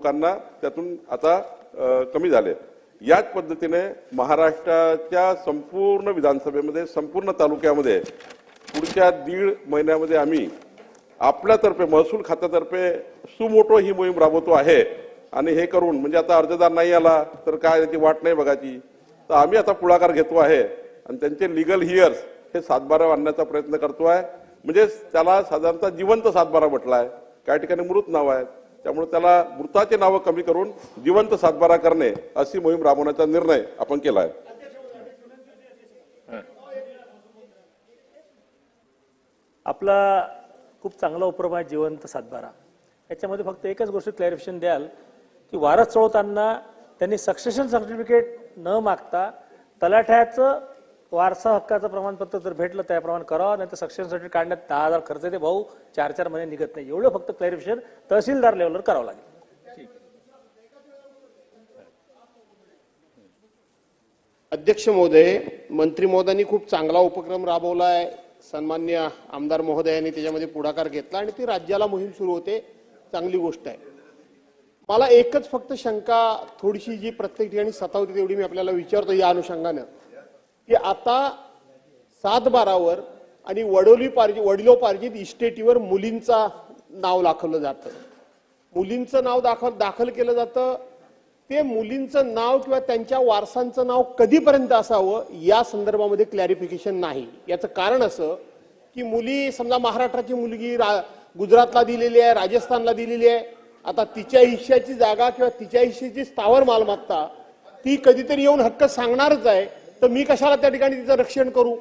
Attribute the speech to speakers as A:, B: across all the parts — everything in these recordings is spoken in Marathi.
A: लोकांना त्यातून आता कमी झाले. याच पद्धतीने महाराष्ट्राच्या संपूर्ण विधानसभेमध्ये संपूर्ण तालुक्यामध्ये पुढच्या दीड महिन्यामध्ये आम्ही आपल्यातर्फे महसूल खात्यातर्फे सुमोटो ही मोहीम राबवतो आहे. आणि हे करून म्हणजे आता अर्जदार नाही आला तर काय त्याची वाट नाही बघायची. तर आम्ही आता पुढाकार घेतो आहे. आणि त्यांचे लिगल हिअर्स हे सातबारा आणण्याचा प्रयत्न करतो आहे. म्हणजे त्याला साधारणतः जिवंत सातबारा म्हटला आहे. काही ठिकाणी मृत नाव आहे त्यामुळे त्याला मृताचे नावं कमी करून जिवंत सातबारा करणे अशी मोहीम राबवण्याचा निर्णय आपण केला आहे
B: आपला खूप चांगला उपक्रम आहे जिवंत सातबारा. याच्यामध्ये फक्त एकच गोष्ट क्लॅरिफिकेशन द्याल की वारस चढवताना त्यांनी सक्सेशन सर्टिफिकेट न मागता तलाठ्याचं वारसा हक्काचं प्रमाणपत्र जर भेटलं त्याप्रमाणे करावं नाही तर सक्सेशन सर्टिफिकेट काढण्यात दहा हजार खर्च येते. भाऊ चार चार महिने निघत नाही. एवढं फक्त क्लॅरिफिकेशन तहसीलदार लेवलवर करावं लागेल.
C: अध्यक्ष महोदय मंत्री महोदयांनी खूप चांगला उपक्रम राबवला आहे सन्मान्य आमदार महोदयांनी त्याच्यामध्ये पुढाकार घेतला आणि ती राज्याला मोहीम सुरू होते. चांगली गोष्ट आहे. मला एकच फक्त शंका थोडीशी जी प्रत्येक ठिकाणी सतावते तेवढी मी आपल्याला विचारतो या अनुषंगानं. की आता सात बारावर आणि वडोली पार्जी वडिलोपार्जित इस्टेटीवर मुलींचा नाव दाखवलं जातं. मुलींचं नाव दाखल दाखल केलं जातं. ते मुलींचं नाव किंवा त्यांच्या वारसांचं नाव कधीपर्यंत असावं या संदर्भामध्ये क्लॅरिफिकेशन नाही. याचं कारण असं की मुली समजा महाराष्ट्राची मुलगी रा गुजरातला दिलेली आहे राजस्थानला दिलेली आहे. आता तिच्या हिश्श्याची जागा किंवा तिच्या हिश्श्याची स्थावर मालमत्ता ती कधीतरी येऊन हक्क सांगणारच आहे. तर मी कशाला त्या ठिकाणी तिचं रक्षण करू?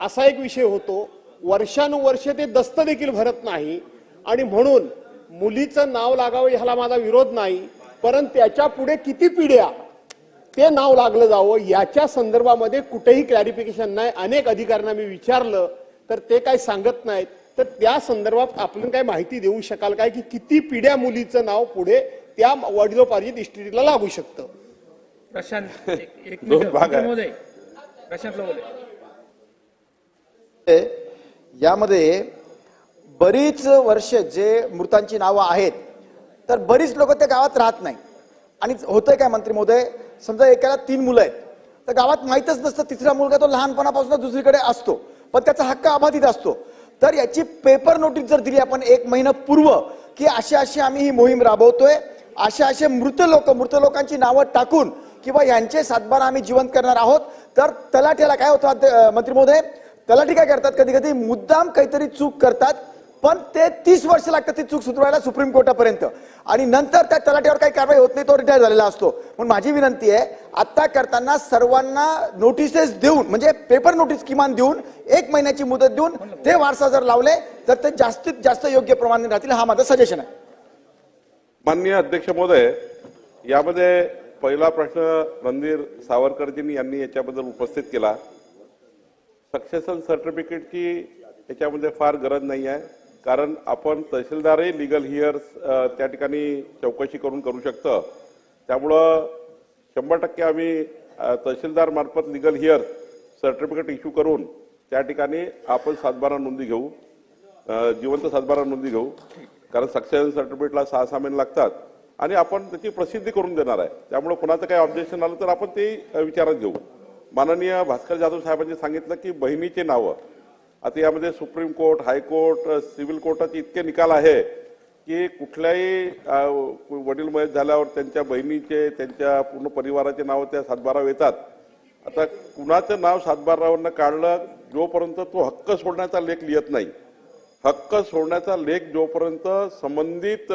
C: असा एक विषय होतो. वर्षानुवर्ष ते दस्त देखील भरत नाही. आणि म्हणून मुलीचं नाव लागावं ह्याला माझा विरोध नाही. परंतु त्याच्या पुढे किती पिढ्या ते नाव लागलं जावं याच्या संदर्भामध्ये कुठेही क्लॅरिफिकेशन नाही. अनेक अधिकाऱ्यांना मी विचारलं तर ते काही सांगत नाहीत. तर त्या संदर्भात आपण काय माहिती देऊ शकाल काय की किती पिढ्या मुलीचं नाव पुढे त्या वडिलोपार्जित इस्टेटीला लागू शकतं?
D: प्रशांत एक एक
E: यामध्ये बरीच वर्ष जे मृतांची नावं आहेत तर बरीच लोक त्या गावात राहत नाही आणि होतंय काय मंत्री महोदय समजा एकाला तीन मुलं आहेत तर गावात माहीतच नसतं तिसरा मुलगा तो लहानपणापासून दुसरीकडे असतो पण त्याचा हक्क अबाधित असतो. तर याची पेपर नोटीस जर दिली आपण एक महिना पूर्व की अशी अशी आम्ही ही मोहीम राबवतोय अशा असे मृत लोक मृत लोकांची नावं टाकून किंवा यांचे सातबारा आम्ही जिवंत करणार आहोत तर तलाठ्याला काय होतं मंत्री महोदय? तलाठी काय करतात? कधी कधी मुद्दाम काहीतरी चूक करतात पण ते तीस वर्ष लागतात ती चूक सुधारायला सुप्रीम कोर्टापर्यंत. आणि नंतर त्या तलाठ्यावर काही कारवाई होत नाही तो रिटायर झालेला असतो. पण माझी विनंती आहे आत्ता करताना सर्वांना नोटिसेस देऊन म्हणजे पेपर नोटीस किमान देऊन एक महिन्याची मुदत देऊन ते वारसा जर लावले तर ते जास्तीत जास्त योग्य प्रमाणे राहतील हा माझं सजेशन आहे.
A: माननीय अध्यक्ष महोदय यामध्ये पहिला प्रश्न रणधीर सावरकरजींनी यांनी याच्याबद्दल उपस्थित केला. सक्सेशन सर्टिफिकेटची याच्यामध्ये फार गरज नाही आहे. कारण आपण तहसीलदारही लिगल हिअर्स त्या ठिकाणी चौकशी करून करू शकतं. त्यामुळं शंभर टक्के आम्ही तहसीलदारमार्फत तहसीलदार मार्फत लिगल हिअर्स सर्टिफिकेट इश्यू करून त्या ठिकाणी आपण सातबारा नोंदी घेऊ. जिवंत सातबारा नोंदी घेऊ. कारण सक्सेशन सर्टिफिकेटला सहा सहा महिने लागतात. आणि आपण त्याची प्रसिद्धी करून देणार आहे. त्यामुळे कुणाचं काही ऑब्जेक्शन आलं तर आपण ते विचारात घेऊ. माननीय भास्कर जाधव साहेबांनी सांगितलं की बहिणीचे नावं. आता यामध्ये supreme court high court civil कोर्टाचे इतके निकाल आहे की कुठल्याही वडील मयत झाल्यावर त्यांच्या बहिणीचे त्यांच्या पूर्ण परिवाराचे नाव त्या सातबारावर येतात. आता कुणाचं नाव सातबारावरनं काढलं जोपर्यंत तो हक्क सोडण्याचा लेख लिहित नाही हक्क सोडण्याचा लेख जोपर्यंत संबंधित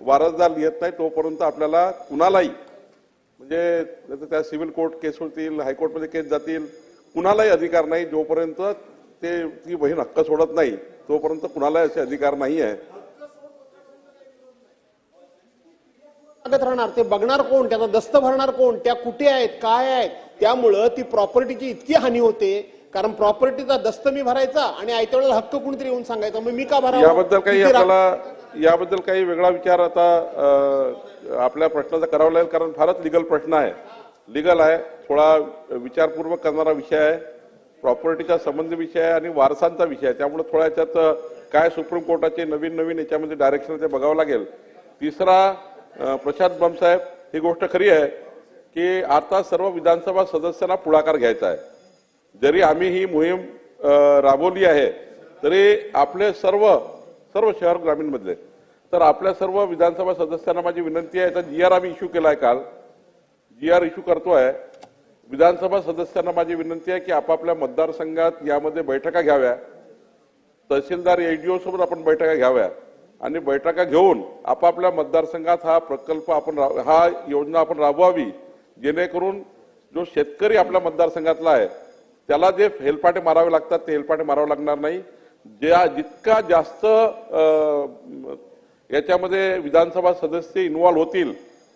A: वारसदार लिहित नाही तोपर्यंत आपल्याला कुणालाही म्हणजे त्या सिव्हिल कोर्ट केस होतील हायकोर्टमध्ये केस जातील कुणालाही अधिकार नाही जोपर्यंत ते ती बहीण हक्क सोडत नाही तोपर्यंत कुणालाही असे अधिकार नाही आहे.
C: राहणार. ते बघणार कोण? त्याचा दस्त भरणार कोण? त्या कुठे आहेत? काय आहेत? त्यामुळं ती प्रॉपर्टीची इतकी हानी होते. कारण प्रॉपर्टीचा दस्त मी भरायचा आणि आयत्या वेळेला हक्क कोणतरी येऊन सांगायचा. मग मी का भरावा?
A: याबद्दल काही आपल्याला याबद्दल काही वेगळा विचार आता आपल्या प्रश्नाचा करावा लागेल कारण फारच लिगल प्रश्न आहे. लिगल आहे थोडा विचारपूर्वक करणारा विषय आहे. प्रॉपर्टीचा संबंधी विषय आहे आणि वारसांचा विषय आहे. त्यामुळे थोड्या याच्यात काय सुप्रीम कोर्टाचे नवीन नवीन याच्यामध्ये डायरेक्शन ते बघावं लागेल. तिसरा प्रशांत बमसाहेब ही गोष्ट खरी आहे की आता सर्व विधानसभा सदस्यांना पुढाकार घ्यायचा आहे. जरी आम्ही ही मोहीम राबवली आहे तरी आपले सर्व सर्व शहर ग्रामीणमधले तर आपल्या सर्व विधानसभा सदस्यांना माझी विनंती आहे तर जी आर आम्ही इश्यू आहे काल जी आर इश्यू आहे विधानसभा सदस्यांना माझी विनंती आहे की आपापल्या मतदारसंघात यामध्ये बैठका घ्याव्या. तहसीलदार एडीओ सोबत आपण बैठका घ्याव्या. आणि बैठका घेऊन आपापल्या मतदारसंघात हा प्रकल्प आपण रा- हा योजना आपण राबवावी जेणेकरून जो शेतकरी आपल्या मतदारसंघातला आहे त्याला जे हेलपाटे मारावे लागतात ते हेलपाटे मारावे लागणार नाही. ज्या जितका जास्त याच्यामध्ये विधानसभा सदस्य इन्व्हॉल्व्ह होतील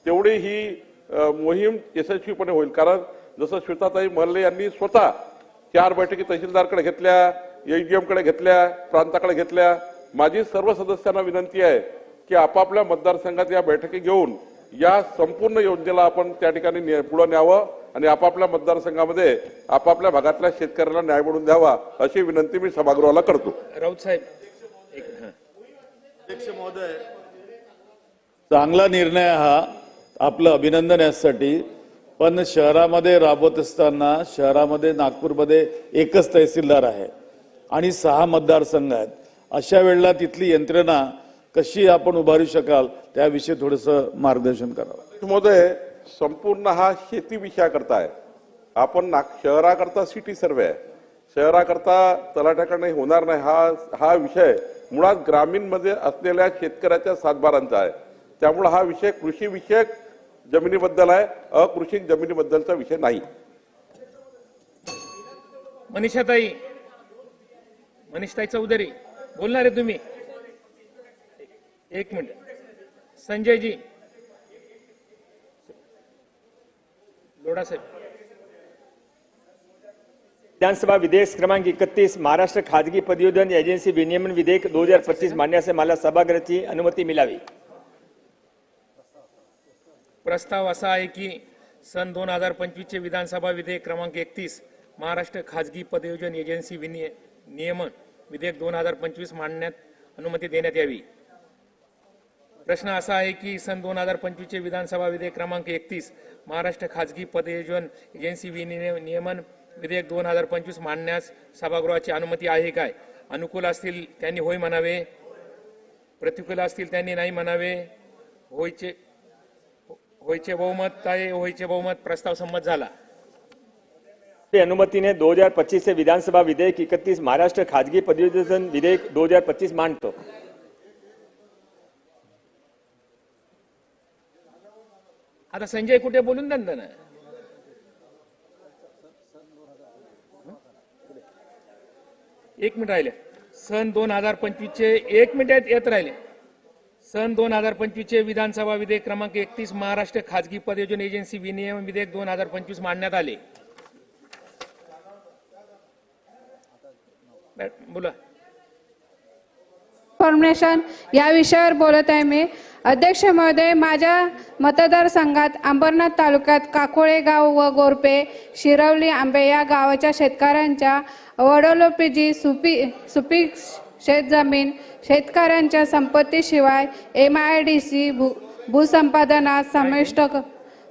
A: तेवढी ही मोहीम यशस्वीपणे होईल. कारण जसं श्वेताताई महल्ले यांनी स्वतः चार बैठकी तहसीलदारकडे घेतल्या एजीएम घेतल्या प्रांताकडे घेतल्या. माझी सर्व सदस्यांना विनंती आहे की आपापल्या मतदारसंघात या बैठकी घेऊन या संपूर्ण योजनेला आपण त्या ठिकाणी पुढं न्यावं. आणि आपापल्या मतदारसंघामध्ये आपापल्या भागातल्या शेतकऱ्यांना न्याय मिळवून द्यावा अशी विनंती मी सभागृहाला करतो.
D: राऊत साहेब एक हां
F: चांगला निर्णय हा आपलं अभिनंदन यासाठी पण शहरामध्ये राबवत असताना शहरामध्ये नागपूरमध्ये एकच तहसीलदार आहे आणि सहा मतदारसंघ आहेत. अशा वेळेला तिथली यंत्रणा कशी आपण उभारू शकाल त्याविषयी थोडंसं मार्गदर्शन करावं.
A: महोदय संपूर्ण हा शेती विषयाकरता आहे. आपण नाग शहराकरता सिटी सर्वे आहे. शहराकरता तलाठ्याकडे होणार नाही हा हा विषय मुळात ग्रामीणमध्ये असलेल्या शेतकऱ्याच्या सातबारांचा आहे. त्यामुळे हा विषय कृषीविषयक जमिनीबद्दल आहे. अकृषी जमिनीबद्दलचा विषय नाही.
D: मनीषाताई मनीषताई चौधरी बोलणार आहे तुम्ही? एक मिनिट. संजयजी लोढा साहेब.
G: विधानसभा विधेयक क्रमांक इकतीस महाराष्ट्र खाजगी पदवीधर एजन्सी विनियमन विधेयक दोन हजार पच्चीस मांडण्यास मला सभागृहाची अनुमती मिळावी.
D: प्रस्ताव असा आहे की सन दोन हजार पंचवीसचे विधानसभा विधेयक क्रमांक एकतीस महाराष्ट्र खाजगी पदयोजन एजन्सी विनिय नियमन विधेयक दोन हजार पंचवीस मांडण्यात अनुमती देण्यात यावी. प्रश्न असा आहे की सन दोन हजार पंचवीसचे विधानसभा विधेयक क्रमांक एकतीस महाराष्ट्र खाजगी पदयोजन एजन्सी विनिय- नियमन विधेयक दोन हजार पंचवीस मांडण्यास सभागृहाची अनुमती आहे काय? अनुकूल असतील त्यांनी होय म्हणावे. प्रतिकूल असतील त्यांनी नाही म्हणावे. होयचे होयचे बहुमत आहे होयचे बहुमत प्रस्ताव संमत झाला.
G: ते अनुमतीने दोन हजार पच्चीस से विधानसभा विधेयक इकतीस महाराष्ट्र खाजगी पदवीधन विधेयक दोन हजार पच्चीस मांडतो
D: आता संजय कुठे बोलून द्या ना एक मिनिट राहिले. सन दोन हजार पंचवीसचे एक मिनिट येत राहिले. सन दोन हजार पंचवीसचे विधानसभा विधेयक क्रमांक एकतीस महाराष्ट्र खाजगी पदयोजन एजन्सी विनियम विधेयक दोन हजार पंचवीस मांडण्यात आले. बोला.
H: फॉर्मेशन या विषयावर बोलत आहे मी. अध्यक्ष महोदय माझ्या मतदारसंघात अंबरनाथ तालुक्यात काकोळे गाव व गोरपे शिरवली आंबे या गावाच्या शेतकऱ्यांच्या वडोलोपीजी सुपी सुपीक शेतजमीन शेतकऱ्यांच्या संपत्तीशिवाय एम आय डी सी भू भूसंपादनात समाविष्ट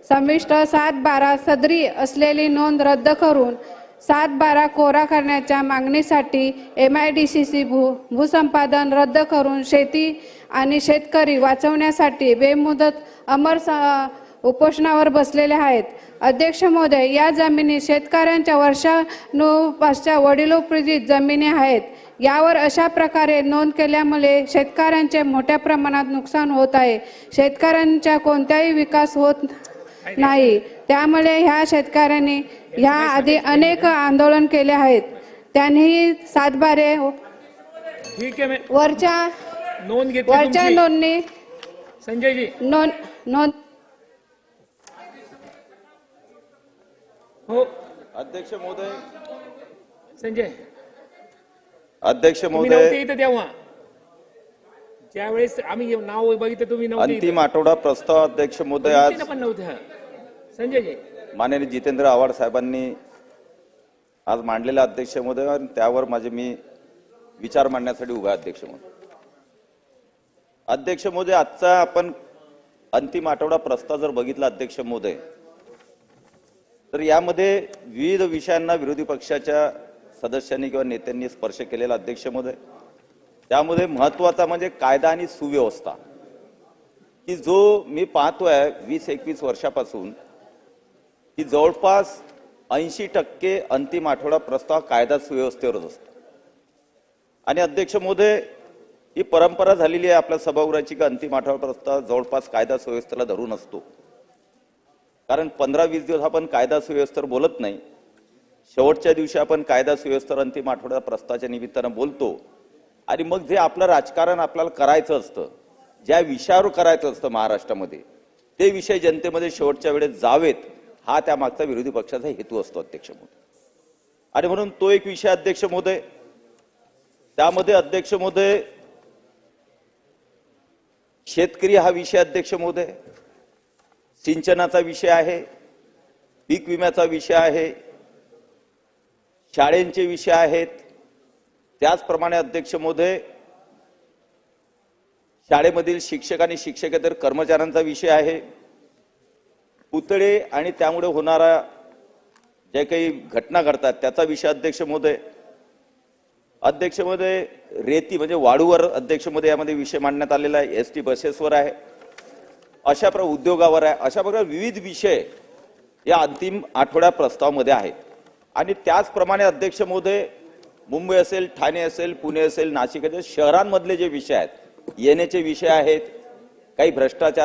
H: समाविष्ट सात बारा सदरी असलेली नोंद रद्द करून सात बारा कोरा करण्याच्या मागणीसाठी M I D C C भू भूसंपादन रद्द करून शेती आणि शेतकरी वाचवण्यासाठी बेमुदत अमर स- उपोषणावर बसलेले आहेत. अध्यक्ष महोदय या जमिनी शेतकऱ्यांच्या वर्षानुपासच्या वडिलोपरीत जमिनी आहेत. यावर अशा प्रकारे नोंद केल्यामुळे शेतकऱ्यांचे मोठ्या प्रमाणात नुकसान होत आहे. शेतकऱ्यांच्या कोणताही विकास होत नाही. त्यामुळे ह्या शेतकऱ्यांनी ह्या आधी अनेक आंदोलन केले आहेत. त्यांनी सातबारे
D: ठीक आहे मी
H: वरच्या
D: नोंद घेतली
H: वरच्या
D: तुमची.
H: नोंदणी.
D: संजयजी.
H: नोंद नोंद.
D: हो.
I: अध्यक्ष महोदय.
D: संजय.
I: अध्यक्ष
D: तुम्ही नव्हते
I: महोदय
D: इथं तेव्हा. ज्यावेळेस आम्ही नाव बघितलं तुम्ही नव्हते
I: अंतिम आठवडा प्रस्ताव अध्यक्ष महोदय. आज
D: पण नव्हते. संजयजी.
I: माननीय जितेंद्र आव्हाड साहेबांनी आज मांडलेला अध्यक्ष महोदय आणि त्यावर माझे मी विचार मांडण्यासाठी उभा आहे, अध्यक्ष महोदय. अध्यक्ष महोदय आजचा आपण अंतिम आठवडा प्रस्ताव जर बघितला अध्यक्ष मोदय तर यामध्ये विविध विषयांना विरोधी पक्षाच्या सदस्यांनी किंवा नेत्यांनी स्पर्श केलेला अध्यक्ष मोदय त्यामध्ये महत्त्वाचा म्हणजे कायदा आणि सुव्यवस्था. की जो मी पाहतोय वीस एकवीस वर्षापासून की जवळपास ऐंशी टक्के अंतिम आठवडा प्रस्ताव कायदा सुव्यवस्थेवरच असतो. आणि अध्यक्ष महोदय ही परंपरा झालेली आहे. आपल्या सभागृहाची का अंतिम आठवडा प्रस्ताव जवळपास कायदा सुव्यवस्थेला धरून असतो. कारण पंधरा वीस दिवस आपण कायदा सुव्यवस्थेवर बोलत नाही. शेवटच्या दिवशी आपण कायदा सुव्यवस्थेवर अंतिम आठवडा प्रस्तावाच्या निमित्तानं बोलतो. आणि मग जे आपलं राजकारण आपल्याला करायचं असतं ज्या विषयावर करायचं असतं महाराष्ट्रामध्ये ते विषय जनतेमध्ये शेवटच्या वेळेत जावेत हा त्यामागचा विरोधी पक्षाचा हेतू असतो अध्यक्ष महोदय. आणि म्हणून तो एक विषय अध्यक्ष महोदय. त्यामध्ये अध्यक्ष महोदय शेतकरी हा विषय अध्यक्ष महोदय. सिंचनाचा विषय आहे पीक विम्याचा विषय आहे शाळेंचे विषय आहेत. त्याचप्रमाणे अध्यक्ष महोदय शाळेमधील शिक्षक आणि शिक्षकेतर कर्मचाऱ्यांचा विषय आहे. पुतळे आणि त्यामुळे होणारा जे काही घटना घडतात त्याचा विषय अध्यक्ष महोदय. अध्यक्षमध्ये रेती म्हणजे वाळूवर अध्यक्ष यामध्ये विषय मांडण्यात आलेला आहे. एस टी बसेसवर आहे. अशा प्र उद्योगावर आहे. अशा प्रकारे विविध विषय या अंतिम आठवड्या प्रस्तावामध्ये आहेत. आणि त्याचप्रमाणे अध्यक्ष महोदय मुंबई असेल ठाणे असेल पुणे असेल नाशिक असेल शहरांमधले जे विषय आहेत येण्याचे विषय आहेत काही भ्रष्टाचार